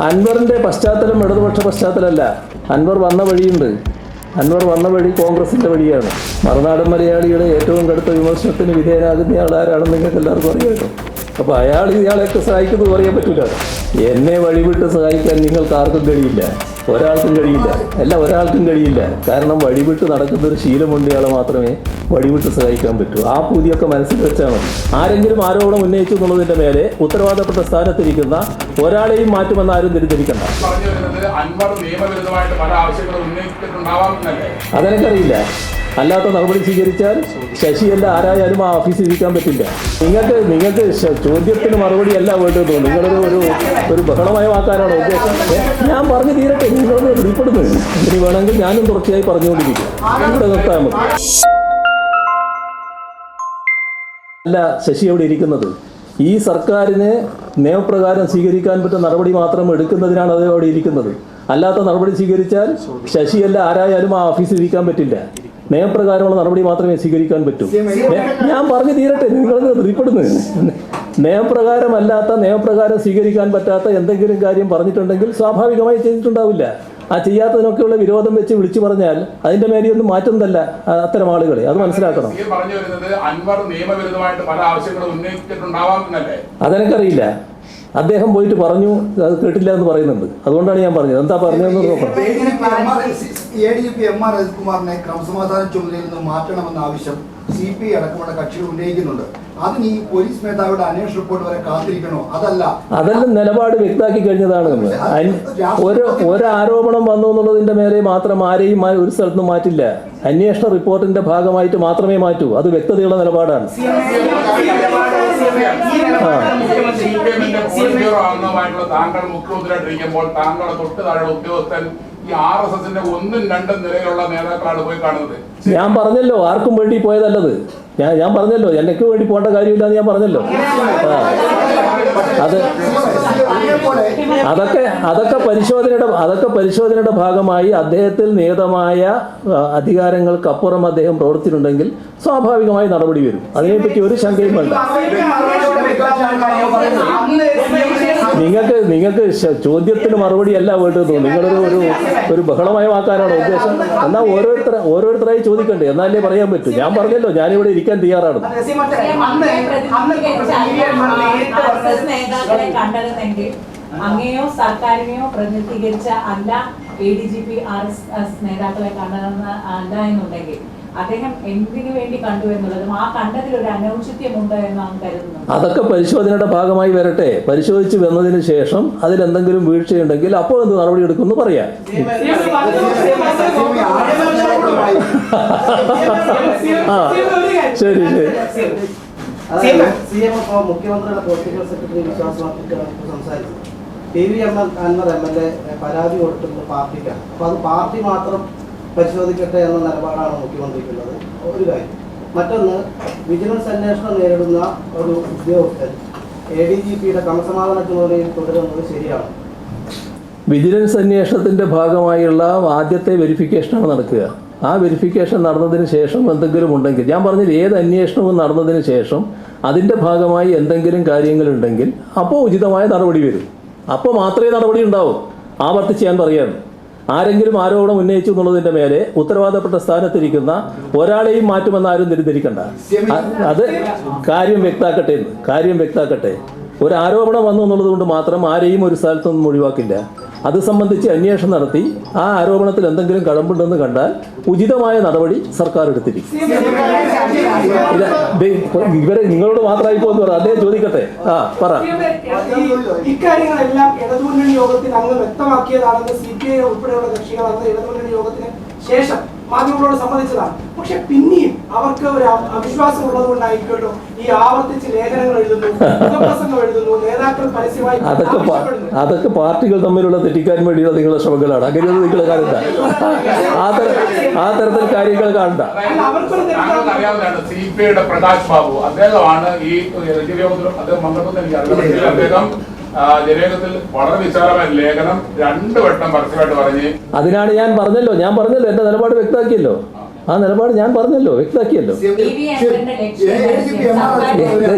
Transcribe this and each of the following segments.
അൻവറിന്റെ പശ്ചാത്തലം ഇടതുപക്ഷ പശ്ചാത്തലമല്ല. അൻവർ വന്ന വഴിയുണ്ട്. അൻവർ വന്ന വഴി കോൺഗ്രസിന്റെ വഴിയാണ്. മറുനാടൻ മലയാളിയുടെ ഏറ്റവും കടുത്ത വിമർശനത്തിന് വിധേയനാകുന്ന ആളാരാണെന്ന് നിങ്ങൾക്ക് എല്ലാവർക്കും അറിയാമല്ലോ അപ്പോൾ അയാൾ ഇയാളെയൊക്കെ സഹായിക്കുന്നത് പറയാൻ പറ്റില്ല എന്നെ വഴിവിട്ട് സഹായിക്കാൻ നിങ്ങൾക്ക് ആർക്കും കഴിയില്ല. ഒരാൾക്കും കഴിയില്ല. അല്ല ഒരാൾക്കും കഴിയില്ല. കാരണം വഴിവിട്ട് നടക്കുന്ന ഒരു ശീലമുണ്ട് ഇയാളെ മാത്രമേ വഴിവിട്ട് സഹായിക്കാൻ പറ്റൂ. ആ പൂതിയൊക്കെ മനസ്സിൽ വെച്ചാൽ മതി. ആരെങ്കിലും ആരോപണം ഉന്നയിച്ചു എന്നുള്ളതിന്റെ മേലെ ഉത്തരവാദപ്പെട്ട സ്ഥാനത്തിരിക്കുന്ന ഒരാളെയും മാറ്റുമെന്ന് ആരും തിരിച്ചരിക്കണ്ട അതെനിക്കറിയില്ല. അല്ലാത്ത നടപടി സ്വീകരിച്ചാൽ ശശിയല്ല ആരായാലും ആ ഓഫീസിൽ ഇരിക്കാൻ പറ്റില്ല. നിങ്ങൾക്ക് നിങ്ങൾക്ക് ചോദ്യത്തിന് മറുപടി അല്ല വേണ്ടത് നിങ്ങളൊരു ഒരു ഒരു ബഹളമയമാക്കാനാണോ ഉദ്ദേശം. ഏ, ഞാൻ പറഞ്ഞു തീരട്ടെ നിങ്ങളൊന്ന് ഉൾപ്പെടുന്നു ഇനി വേണമെങ്കിൽ ഞാനും തുടർച്ചയായി പറഞ്ഞുകൊണ്ടിരിക്കും. ഇവിടെ നിർത്താൻ അല്ല ശശി അവിടെ ഇരിക്കുന്നത്. ഈ സർക്കാരിന് നിയമപ്രകാരം സ്വീകരിക്കാൻ പറ്റുന്ന നടപടി മാത്രം എടുക്കുന്നതിനാണ് അത് അവിടെ ഇരിക്കുന്നത്. അല്ലാത്ത നടപടി സ്വീകരിച്ചാൽ ശശിയല്ല ആരായാലും ആ ഓഫീസിൽ ഇരിക്കാൻ പറ്റില്ല. നിയമപ്രകാരമുള്ള നടപടി മാത്രമേ സ്വീകരിക്കാൻ പറ്റൂ. ഞാൻ പറഞ്ഞു തീരട്ടെ നിങ്ങൾ റിപ്പെടുന്നു നിയമപ്രകാരമല്ലാത്ത നിയമപ്രകാരം സ്വീകരിക്കാൻ പറ്റാത്ത എന്തെങ്കിലും കാര്യം പറഞ്ഞിട്ടുണ്ടെങ്കിൽ സ്വാഭാവികമായി ചെയ്തിട്ടുണ്ടാവില്ല. ആ ചെയ്യാത്തതിനൊക്കെയുള്ള വിരോധം വെച്ച് വിളിച്ചു പറഞ്ഞാൽ അതിന്റെ മേലെയൊന്നും മാറ്റുന്നതല്ല തല്ല അത്തരം ആളുകളെ. അത് മനസ്സിലാക്കണം. അതെനിക്കറിയില്ല. അദ്ദേഹം പോയിട്ട് പറഞ്ഞു അത് കേട്ടില്ല എന്ന് പറയുന്നുണ്ട്. അതുകൊണ്ടാണ് ഞാൻ പറഞ്ഞത്. എന്താ പറഞ്ഞതെന്ന് നോക്കണം. A D G P M R രജിത്കുമാറിനെ ക്രമസമാധാന ചുമതലയിൽ നിന്ന് മാറ്റണമെന്ന ആവശ്യം സി പി ഐ അടക്കമുള്ള കക്ഷികൾ ഉന്നയിക്കുന്നുണ്ട് അതിന് ഈ പോലീസ് മേധാവിയുടെ അന്വേഷണ റിപ്പോർട്ട് വരെ കാത്തിരിക്കണോ അതല്ല അതെല്ലാം നിലപാട് വ്യക്തമാക്കി കഴിഞ്ഞതാണ് നമ്മൾ ഒരു ഒരു ആരോപണം വന്നു എന്നുള്ളതിന്റെ മേലെ മാത്രം ആരെയും ഒരു സ്ഥലത്തും മാറ്റില്ല അന്വേഷണ റിപ്പോർട്ടിന്റെ ഭാഗമായിട്ട് മാത്രമേ മാറ്റൂ അത് വ്യക്തതയുള്ള നിലപാടാണ് താങ്കൾ മുഖ്യമന്ത്രിയായിട്ടിരിക്കുമ്പോൾ താങ്കളുടെ തൊട്ട് താഴെ ഉദ്യോഗസ്ഥൻ ഈ ആർ എസ് എസിന്റെ ഒന്നും രണ്ടും നിലയിലുള്ള നേതാക്കളാണ് പോയി കാണുന്നത്. ഞാൻ പറഞ്ഞല്ലോ ആർക്കും വേണ്ടി പോയതല്ലത്. ഞാൻ ഞാൻ പറഞ്ഞല്ലോ എനിക്ക് വേണ്ടി പോകേണ്ട കാര്യമില്ല എന്ന് ഞാൻ പറഞ്ഞല്ലോ. അത് അതൊക്കെ അതൊക്കെ പരിശോധനയുടെ അതൊക്കെ പരിശോധനയുടെ ഭാഗമായി അദ്ദേഹത്തിൽ നിയതമായ അധികാരങ്ങൾക്കപ്പുറം അദ്ദേഹം പ്രവർത്തിച്ചിട്ടുണ്ടെങ്കിൽ സ്വാഭാവികമായി നടപടി വരും. അതിനെപ്പറ്റി ഒരു ശങ്കയും വേണ്ട. നിങ്ങൾക്ക് നിങ്ങൾക്ക് ചോദ്യത്തിന് മറുപടി അല്ല വേണ്ടത് നിങ്ങളൊരു ഒരു ഒരു ബഹളമയമാക്കാനാണോ ഉദ്ദേശം. എന്നാൽ ഓരോരുത്തർ ഓരോരുത്തരായി ചോദിക്കണ്ടേ? എന്നാലേ പറയാൻ പറ്റൂ. ഞാൻ പറഞ്ഞല്ലോ ഞാനിവിടെ ഇരിക്കാൻ തയ്യാറാണ്. നേതാക്കളെ കണ്ടതെങ്കിൽ അങ്ങയോ സർക്കാരിനെയോ പ്രതിനിധീകരിച്ച അല്ല A D G P R S S നേതാക്കളെ കണ്ടതെന്ന് അല്ല എന്നുണ്ടെങ്കിൽ അദ്ദേഹം എന്തിനു വേണ്ടി കണ്ടു എന്നുള്ളതും ആ കണ്ടതിൽ ഒരു അനൗചിത്യമുണ്ട് എന്നാണ് കരുതുന്നത്. അതൊക്കെ പരിശോധനയുടെ ഭാഗമായി വരട്ടെ. പരിശോധിച്ച് വന്നതിന് ശേഷം അതിൽ എന്തെങ്കിലും വീഴ്ചയുണ്ടെങ്കിൽ അപ്പോൾ എന്ത് നടപടി എടുക്കുമെന്ന് പറയാം. ആ ശരി ശരി. മുഖ്യമന്ത്രിയുടെ പൊളിറ്റിക്കൽ സെക്രട്ടറി വിശ്വാസമാക്കി സംസാരിച്ചു. P V M L Anvar M L A പരാതി കൊടുത്തിട്ടുള്ള പാർട്ടിക്കാണ്. അപ്പൊ അത് പാർട്ടി മാത്രം പരിശോധിക്കട്ടെ എന്ന നിലപാടാണ് മുഖ്യമന്ത്രിക്കുള്ളത്. ഒരു കാര്യം മറ്റൊന്ന് വിജിലൻസ് അന്വേഷണം നേരിടുന്ന ഒരു ഉദ്യോഗസ്ഥൻ എ ഡി ജി പിയുടെ ക്രമസമാധാന ചുമതലയിൽ തുടരുന്നത് ശരിയാണ്. വിജിലൻസ് അന്വേഷണത്തിന്റെ ഭാഗമായുള്ള ആദ്യത്തെ വെരിഫിക്കേഷനാണ് നടക്കുക. ആ വെരിഫിക്കേഷൻ നടന്നതിന് ശേഷം എന്തെങ്കിലും ഉണ്ടെങ്കിൽ ഞാൻ പറഞ്ഞത് ഏത് അന്വേഷണവും നടന്നതിന് ശേഷം അതിന്റെ ഭാഗമായി എന്തെങ്കിലും കാര്യങ്ങളുണ്ടെങ്കിൽ അപ്പോൾ ഉചിതമായ നടപടി വരും. അപ്പോൾ മാത്രമേ നടപടി ഉണ്ടാവും. ആവർത്തിച്ച് ഞാൻ പറയാണ് ആരെങ്കിലും ആരോപണം ഉന്നയിച്ചു എന്നുള്ളതിന്റെ മേലെ ഉത്തരവാദപ്പെട്ട സ്ഥാനത്തിരിക്കുന്ന ഒരാളെയും മാറ്റുമെന്ന് ആരും തെറ്റിദ്ധരിക്കണ്ട അത് കാര്യം വ്യക്താക്കട്ടെ കാര്യം വ്യക്താക്കട്ടെ. ഒരു ആരോപണം വന്നു എന്നുള്ളത് കൊണ്ട് മാത്രം ആരെയും ഒരു സ്ഥലത്തൊന്നും ഒഴിവാക്കില്ല. അത് സംബന്ധിച്ച് അന്വേഷണം നടത്തി. ആ ആരോപണത്തിൽ എന്തെങ്കിലും കഴമ്പുണ്ടെന്ന് കണ്ടാൽ ഉചിതമായ നടപടി സർക്കാർ എടുത്തിരിക്കും. ഇവരെ നിങ്ങളോട് മാത്രമായി പോകുന്നു പറ. അദ്ദേഹം ചോദിക്കട്ടെ. ആ പറ. ശേഷം മാധ്യമങ്ങളോട് സംബന്ധിച്ചതാണ് പക്ഷെ പിന്നെയും അവർക്ക് ഒരു അവിശ്വാസം ഉള്ളത് കൊണ്ടായിരിക്കുമല്ലോ ഈ ആവർത്തിച്ച് ലേഖനങ്ങൾ എഴുതുന്നു മുഖപ്രസംഗം എഴുതുന്നു നേതാക്കൾ പരസ്യമായി അതൊക്കെ അതൊക്കെ പാർട്ടികൾ തമ്മിലുള്ള തെറ്റിക്കാൻ വേണ്ടിയുള്ള നിങ്ങളുടെ ശ്രമങ്ങളാണ്. അങ്ങനെയൊന്നും നിങ്ങൾ കാണണ്ട. ആ തര ആ തരത്തിൽ കാര്യങ്ങൾ കാണണ്ട. സി പി ഐയുടെ പ്രകാശ് ബാബു. അദ്ദേഹമാണ് ഈ അദ്ദേഹം ജനയോഗത്തിൽ വളരെ വിശാലമായ ലേഖനം രണ്ടു വട്ടം പരസ്യമായിട്ട് പറഞ്ഞ് അതിനാണ് ഞാൻ പറഞ്ഞല്ലോ. ഞാൻ പറഞ്ഞല്ലോ. എന്റെ നിലപാട് വ്യക്തമാക്കിയല്ലോ. ആ നിലപാട് ഞാൻ പറഞ്ഞല്ലോ. വ്യക്തമാക്കിയല്ലോ.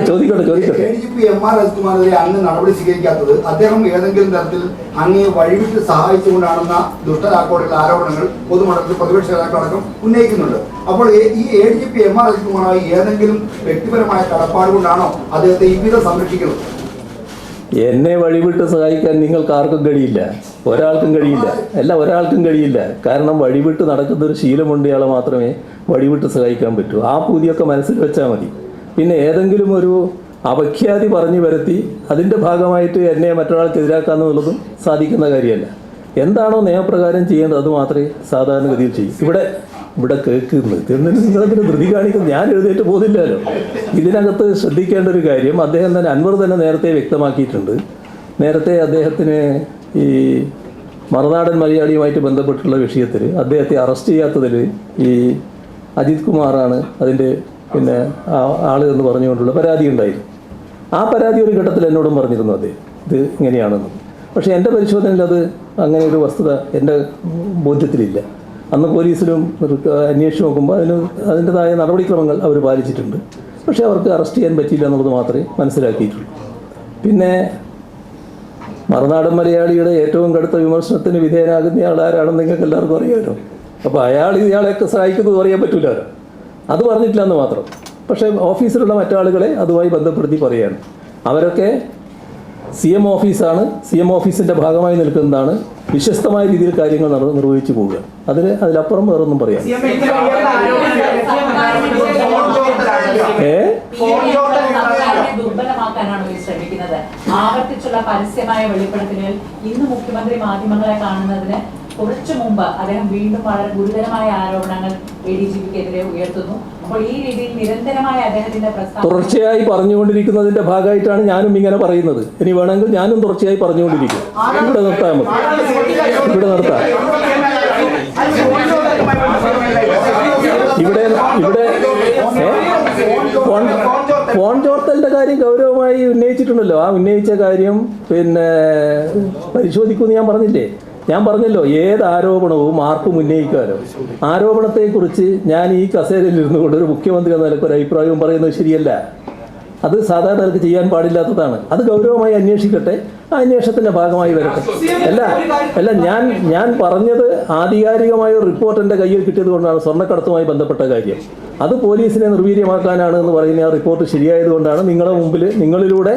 ചോദിക്കട്ടെ, ചോദിക്കട്ടെ. എ ആർ രജികുമാറിനെതിരെ അങ്ങ് നടപടി സ്വീകരിക്കാത്തത് അദ്ദേഹം ഏതെങ്കിലും തരത്തിൽ അങ്ങയെ വഴിവിട്ട് സഹായിച്ചുകൊണ്ടാണെന്ന ദുഷ്ടരാക്കോടുള്ള ആരോപണങ്ങൾ പൊതുമണ്ഡലത്തിൽ പ്രതിപക്ഷ നേതാക്കളടക്കം ഉന്നയിക്കുന്നുണ്ട്. അപ്പോൾ ഈ A D G P M R രജികുമാറായി ഏതെങ്കിലും വ്യക്തിപരമായ കടപ്പാട് കൊണ്ടാണോ അദ്ദേഹത്തെ ഇവിധം സംരക്ഷിക്കുന്നത്? എന്നെ വഴിവിട്ട് സഹായിക്കാൻ നിങ്ങൾക്ക് ആർക്കും കഴിയില്ല. ഒരാൾക്കും കഴിയില്ല. അല്ല ഒരാൾക്കും കഴിയില്ല. കാരണം വഴിവിട്ട് നടക്കുന്ന ഒരു ശീലമുണ്ട് ഇയാളെ മാത്രമേ വഴിവിട്ട് സഹായിക്കാൻ പറ്റൂ. ആ പൂതിയൊക്കെ മനസ്സിൽ വെച്ചാൽ മതി. പിന്നെ ഏതെങ്കിലും ഒരു അപഖ്യാതി പറഞ്ഞു വരുത്തി അതിന്റെ ഭാഗമായിട്ട് എന്നെ മറ്റൊരാൾക്ക് എതിരാക്കാന്നുള്ളതും സാധിക്കുന്ന കാര്യമല്ല. എന്താണോ നിയമപ്രകാരം ചെയ്യേണ്ടത് അത് മാത്രമേ സാധാരണഗതിയിൽ ചെയ്യൂ. ഇവിടെ ഇവിടെ കേൾക്കുന്നത് നിങ്ങളതിന് ധൃതി കാണിക്കുന്നത്? ഞാൻ എഴുതേറ്റ് പോകുന്നില്ലല്ലോ. ഇതിനകത്ത് ശ്രദ്ധിക്കേണ്ട ഒരു കാര്യം അദ്ദേഹം തന്നെ അൻവർ തന്നെ നേരത്തെ വ്യക്തമാക്കിയിട്ടുണ്ട്. നേരത്തെ അദ്ദേഹത്തിന് ഈ മറുനാടൻ മലയാളിയുമായിട്ട് ബന്ധപ്പെട്ടുള്ള വിഷയത്തിൽ അദ്ദേഹത്തെ അറസ്റ്റ് ചെയ്യാത്തതിൽ ഈ അജിത് കുമാറാണ് അതിന്റെ പിന്നെ ആ- ആൾ എന്ന് പറഞ്ഞുകൊണ്ടുള്ള പരാതി ഉണ്ടായിരുന്നു ആ പരാതി ഒരു ഘട്ടത്തിൽ എന്നോടും പറഞ്ഞിരുന്നു അദ്ദേഹം. ഇത് ഇങ്ങനെയാണെന്ന്. പക്ഷേ എന്റെ പരിശോധനയിൽ അത് അങ്ങനെ ഒരു വസ്തുത എന്റെ ബോധ്യത്തിലില്ല. അന്ന് പോലീസിലും അന്വേഷിച്ച് നോക്കുമ്പോൾ അതിന് അതിന്റെതായ നടപടിക്രമങ്ങൾ അവർ പാലിച്ചിട്ടുണ്ട്. പക്ഷേ അവർക്ക് അറസ്റ്റ് ചെയ്യാൻ പറ്റിയില്ല എന്നുള്ളത് മാത്രമേ മനസ്സിലാക്കിയിട്ടുള്ളൂ. പിന്നെ മറുനാടൻ മലയാളിയുടെ ഏറ്റവും കടുത്ത വിമർശനത്തിന് വിധേയനാകുന്ന ആൾ ആരാണെന്ന് നിങ്ങൾക്ക് എല്ലാവർക്കും അറിയാമല്ലോ അപ്പോൾ അയാൾ ഇയാളെയൊക്കെ സഹായിക്കുന്നത് പറയാൻ പറ്റില്ലല്ലോ അത് പറഞ്ഞിട്ടില്ല എന്ന് മാത്രം. പക്ഷേ ഓഫീസിലുള്ള മറ്റാളുകളെ അതുമായി ബന്ധപ്പെടുത്തി പറയുകയാണ്. അവരൊക്കെ സി എം ഓഫീസാണ്. സി എം ഓഫീസിന്റെ ഭാഗമായി നിൽക്കുന്നതാണ്. വിശ്വസ്തമായ രീതിയിൽ കാര്യങ്ങൾ നട നിർവഹിച്ചു പോവുക. അതിന് അതിലപ്പുറം വേറൊന്നും പറയാം. ഏ? ആവർത്തിച്ചുള്ള പരസ്യമായ വെളിപ്പെടുത്തലുകൾ ഇന്ന് മുഖ്യമന്ത്രി മാധ്യമങ്ങളെ കാണുന്നതിന് കുറച്ചു മുമ്പ് അദ്ദേഹം വീണ്ടും വളരെ ഗുരുതരമായ ആരോപണങ്ങൾ തുടർച്ചയായി പറഞ്ഞുകൊണ്ടിരിക്കുന്നതിന്റെ ഭാഗമായിട്ടാണ് ഞാനും ഇങ്ങനെ പറയുന്നത്. ഇനി വേണമെങ്കിൽ ഞാനും തുടർച്ചയായി പറഞ്ഞുകൊണ്ടിരിക്കും. ഇവിടെ നിർത്താൻ മതി. ഇവിടെ നിർത്താം. ഇവിടെ ഇവിടെ ഫോൺ ചോർത്തലിന്റെ കാര്യം ഗൗരവമായി ഉന്നയിച്ചിട്ടുണ്ടല്ലോ. ആ ഉന്നയിച്ച കാര്യം പിന്നെ പരിശോധിക്കുമെന്ന് ഞാൻ പറഞ്ഞില്ലേ? ഞാൻ പറഞ്ഞല്ലോ ഏത് ആരോപണവും ആർക്കും ഉന്നയിക്കാമല്ലോ ആരോപണത്തെക്കുറിച്ച് ഞാൻ ഈ കസേരയിൽ ഇരുന്നു കൊണ്ട് ഒരു മുഖ്യമന്ത്രി എന്ന നിലയ്ക്ക് ഒരു അഭിപ്രായവും പറയുന്നത് ശരിയല്ല. അത് സാധാരണ ചെയ്യാൻ പാടില്ലാത്തതാണ്. അത് ഗൗരവമായി അന്വേഷിക്കട്ടെ. ആ അന്വേഷണത്തിന്റെ ഭാഗമായി വരട്ടെ. അല്ല അല്ല ഞാൻ ഞാൻ പറഞ്ഞത് ആധികാരികമായ ഒരു റിപ്പോർട്ട് എന്റെ കയ്യിൽ കിട്ടിയത് കൊണ്ടാണ് സ്വർണക്കടത്തുമായി ബന്ധപ്പെട്ട കാര്യം. അത് പോലീസിനെ നിർവീര്യമാക്കാനാണ് എന്ന് പറയുന്ന ആ റിപ്പോർട്ട് ശരിയായത് കൊണ്ടാണ് നിങ്ങളുടെ മുമ്പിൽ നിങ്ങളിലൂടെ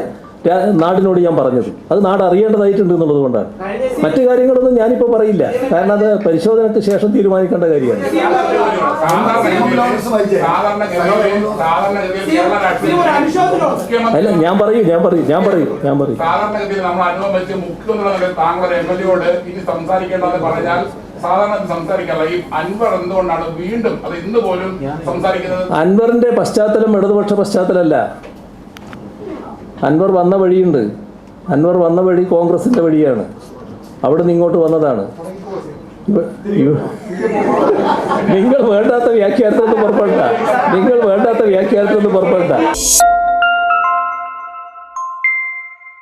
നാടിനോട് ഞാൻ പറഞ്ഞത്. അത് നാട് അറിയേണ്ടതായിട്ടുണ്ട് എന്നുള്ളത് കൊണ്ടാണ് മറ്റു കാര്യങ്ങളൊന്നും ഞാനിപ്പോൾ പറയില്ല. കാരണം അത് പരിശോധനയ്ക്ക് ശേഷം തീരുമാനിക്കേണ്ട കാര്യമാണ്. അല്ല ഞാൻ പറയൂ ഞാൻ പറയൂ ഞാൻ പറയൂ ഞാൻ പറയൂ. അൻവറിന്റെ പശ്ചാത്തലം ഇടതുപക്ഷ പശ്ചാത്തലമല്ല. അൻവർ വന്ന വഴിയുണ്ട്. അൻവർ വന്ന വഴി കോൺഗ്രസിന്റെ വഴിയാണ്. അവിടെ നിന്ന് ഇങ്ങോട്ട് വന്നതാണ്. നിങ്ങൾ വേണ്ടാത്ത വ്യാഖ്യാനത്തിൽ നിന്ന് പുറപ്പെടണ്ട. നിങ്ങൾ വേണ്ടാത്ത വ്യാഖ്യാനത്തിൽ നിന്ന് പുറപ്പെടണ്ട.